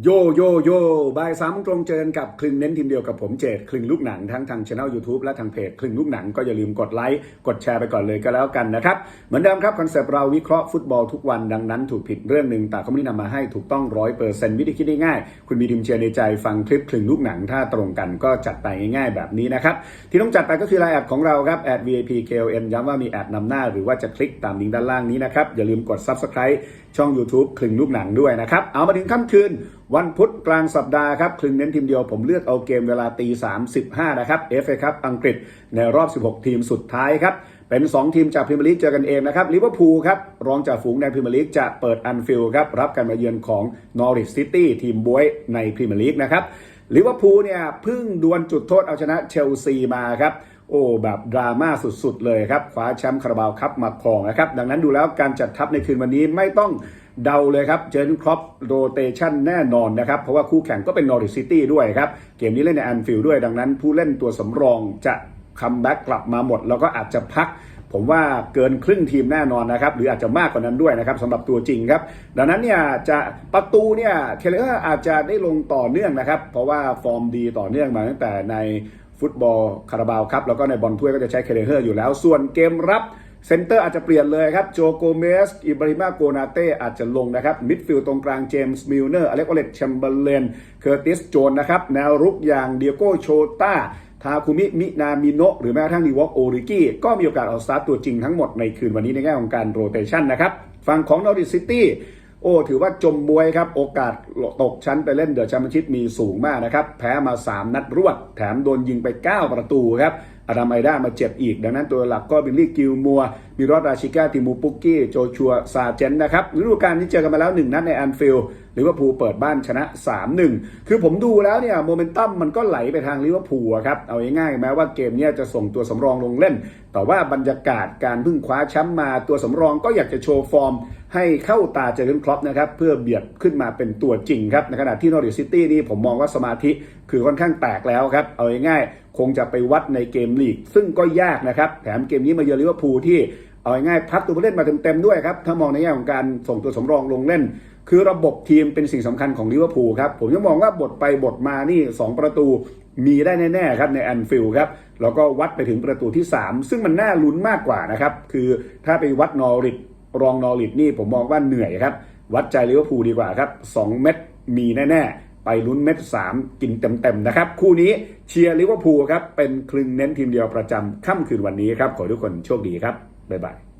โยโยโยบ่ายสามตรงเจอกันกับคลึงเน้นทีมเดียวกับผมเจดคลึงลูกหนังทั้งทางช่อง YouTube และทางเพจคลึงลูกหนังก็อย่าลืมกดไลค์กดแชร์ไปก่อนเลยก็แล้วกันนะครับ เหมือนเดิมครับคอนเซปต์เราวิเคราะห์ฟุตบอลทุกวันดังนั้นถูกผิดเรื่องหนึ่งแต่เขาไม่ได้นำมาให้ถูกต้องร้อยเปอร์เซ็นต์วิธีคิดง่ายคุณมีทีมเชียร์ในใจฟังคลิปคลึงลูกหนังถ้าตรงกันก็จัดไปง่ายๆแบบนี้นะครับที่ต้องจัดไปก็คือไลน์แอดของเราครับแอด VIP KLN ย้ำว่ามีแอดนำหน้า หรือว่าจะคลิกตามลิงก์ด้านล่างนี้นะครับอย่าลืมกด Subscribe ช่อง YouTube คลึงลูกหนังด้วยนะครับ เอามาถึงค่ำคืน วันพุธกลางสัปดาห์ครับคลึงเน้นทีมเดียวผมเลือกเอาเกมเวลาตีสามสิบห้านะครับ FA ครับอังกฤษในรอบ 16 ทีมสุดท้ายครับเป็น 2 ทีมจากพรีเมียร์ลีกเจอกันเองนะครับลิเวอร์พูลครับรองจากฝูงในพรีเมียร์ลีกจะเปิดอันฟิลด์ครับรับการมาเยือนของนอริ h ซิตี้ทีมบวยในพรีเมียร์ลีกนะครับลิเวอร์พูลเนี่ยเพิ่งดวลจุดโทษเอาชนะเชลซีมาครับ โอ้แบบดราม่าสุดๆเลยครับคว้าแชมป์คาราบาวคัพมาครองนะครับ ดังนั้นดูแล้วการจัดทัพในคืนวันนี้ไม่ต้องเดาเลยครับ เจนครอปโรเตชันแน่นอนนะครับ เพราะว่าคู่แข่งก็เป็นนอริซิตี้ด้วยครับ เกมนี้เล่นในแอนฟิลด์ด้วยดังนั้น ผู้เล่นตัวสำรองจะคัมแบ็กกลับมาหมด แล้วก็อาจจะพัก ผมว่าเกินครึ่งทีมแน่นอนนะครับ หรืออาจจะมากกว่านั้นด้วยนะครับสำหรับตัวจริงครับ ดังนั้นเนี่ยจะประตูเนี่ยเทเลอร์อาจจะได้ลงต่อเนื่องนะครับ เพราะว่าฟอร์มดีต่อเนื่องมาตั้งแต่ใน ฟุตบอลคาราบาวครับแล้วก็ในบอลถ้วยก็จะใช้เคเลเฮอร์อยู่แล้ว ส่วนเกมรับเซนเตอร์อาจจะเปลี่ยนเลยครับโจโกเมสอิบราฮิมาโกนาเต้อาจจะลงนะครับมิดฟิลด์ตรงกลางเจมส์มิลเนอร์อเล็กโอเลตแชมเบอร์เลนเคอร์ติสโจนนะครับแนวรุกอย่างเดียโกโชตาทาคุมิ มินามิโนะหรือแม้กระทั่งดีวอกโอริกิก็มีโอกาสเอาสตาร์ตตัวจริงทั้งหมดในคืนวันนี้ในแง่ของการโรเตชันนะครับฝั่งของนอริซิตี้ โอ้ถือว่าจมบวยครับ โอกาสตกชั้นไปเล่นเดอะแชมเปี้ยนชิพมีสูงมากนะครับ แพ้มา 3 นัดรวด แถมโดนยิงไป 9 ประตูครับอาดามไอด้ามาเจ็บอีก ดังนั้นตัวหลักก็บิลลี่กิลมัวมีรอดราชิก้าติมูปุกกี้ โจชัวซาเจนนะครับฤดูกาลนี้เจอกันมาแล้ว 1 นัดในแอนฟิลด์ลิเวอร์พูลเปิดบ้านชนะ 3-1 คือผมดูแล้วเนี่ยโมเมนตัมมันก็ไหลไปทางลิเวอร์พูลครับ เอาง่ายๆแม้ว่าเกมนี้จะส่งตัวสำรองลงเล่น แต่ว่าบรรยากาศการพิ่งคว้าแชมป์มาตัวสำรองก็อยากจะโชว์ฟอร์ม ให้เข้าตาเจอร์เกนคล็อปนะครับเพื่อเบียดขึ้นมาเป็นตัวจริงครับในขณะที่นอริซิตี้นี่ผมมองว่าสมาธิคือค่อนข้างแตกแล้วครับเอาง่ายๆ คงจะไปวัดในเกมลีก ซึ่งก็ยากนะครับ แถมเกมนี้มาเยือนลิเวอร์พูลที่เอาง่ายพักตัวผู้เล่นมาเต็มๆด้วยครับ ถ้ามองในแง่ของการส่งตัวสำรองลงเล่น คือระบบทีมเป็นสิ่งสำคัญของลิเวอร์พูลครับ ผมยังมองว่าบทไปบทมานี่ 2 ประตูมีได้แน่ๆครับในแอนฟิลด์ครับ แล้วก็วัดไปถึงประตูที่ 3 ซึ่งมันน่าลุ้นมากกว่านะครับ คือถ้าไปวัดนอริทรองนอริทนี่ผมมองว่าเหนื่อยครับ วัดใจลิเวอร์พูลดีกว่าครับ 2 เม็ดมีแน่ๆ ไปลุ้นเม็ด3กินเต็มๆนะครับ คู่นี้เชียร์ลิเวอร์พูลครับ เป็นคลึงเน้นทีมเดียวประจำค่ำคืนวันนี้ครับ ขอทุกคนโชคดีครับ บ๊ายบาย